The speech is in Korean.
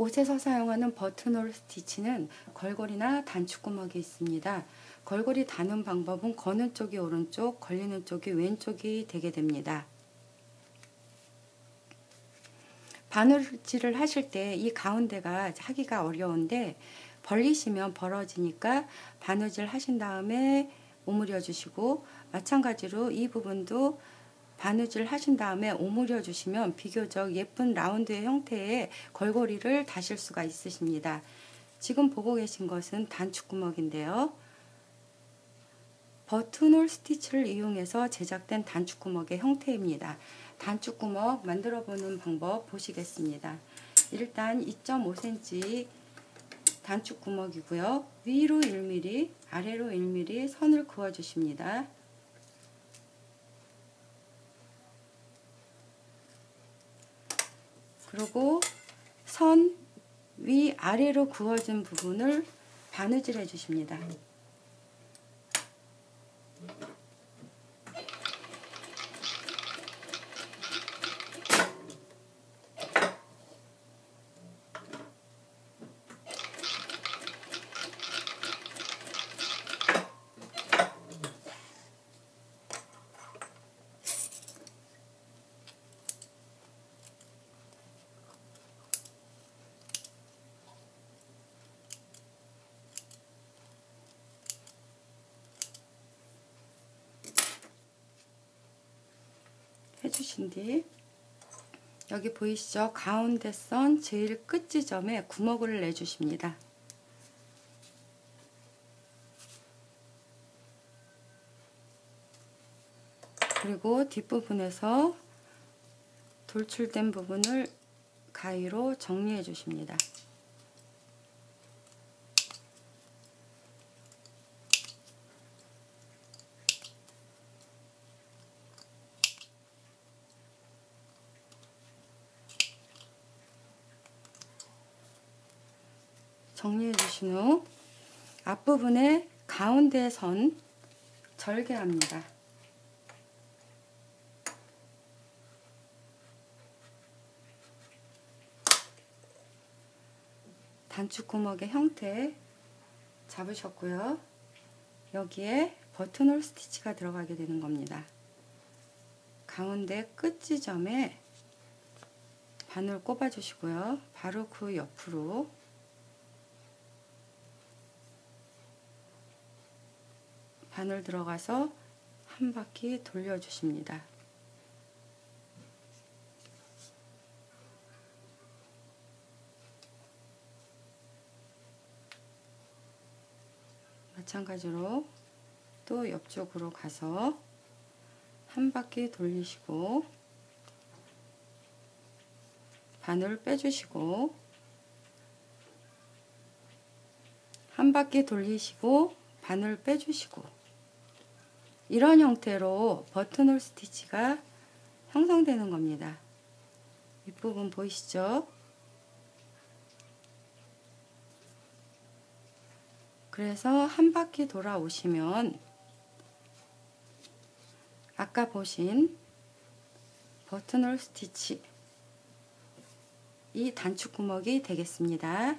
옷에서 사용하는 버튼홀 스티치는 걸고리나 단축구멍이 있습니다. 걸고리 다는 방법은 거는 쪽이 오른쪽, 걸리는 쪽이 왼쪽이 되게 됩니다. 바늘질을 하실 때 이 가운데가 하기가 어려운데 벌리시면 벌어지니까 바느질 하신 다음에 오므려 주시고 마찬가지로 이 부분도 바느질 하신 다음에 오므려 주시면 비교적 예쁜 라운드의 형태의 걸고리를 다실 수가 있으십니다. 지금 보고 계신 것은 단축구멍인데요. 버튼홀 스티치를 이용해서 제작된 단축구멍의 형태입니다. 단축구멍 만들어 보는 방법 보시겠습니다. 일단 2.5cm 단축구멍이고요. 위로 1mm, 아래로 1mm 선을 그어 주십니다. 그리고 선 위 아래로 그어진 부분을 바느질 해 주십니다. 해주신 뒤 여기 보이시죠? 가운데 선 제일 끝 지점에 구멍을 내주십니다. 그리고 뒷부분에서 돌출된 부분을 가위로 정리해 주십니다. 정리해 주신 후 앞부분에 가운데 선 절개합니다. 단축 구멍의 형태 잡으셨고요. 여기에 버튼홀 스티치가 들어가게 되는 겁니다. 가운데 끝 지점에 바늘 꼽아 주시고요. 바로 그 옆으로 바늘 들어가서 한 바퀴 돌려주십니다. 마찬가지로 또 옆쪽으로 가서 한 바퀴 돌리시고 바늘 빼주시고 한 바퀴 돌리시고 바늘 빼주시고 이런 형태로 버튼홀 스티치가 형성되는 겁니다. 윗부분 보이시죠? 그래서 한 바퀴 돌아오시면 아까 보신 버튼홀 스티치 이 단축 구멍이 되겠습니다.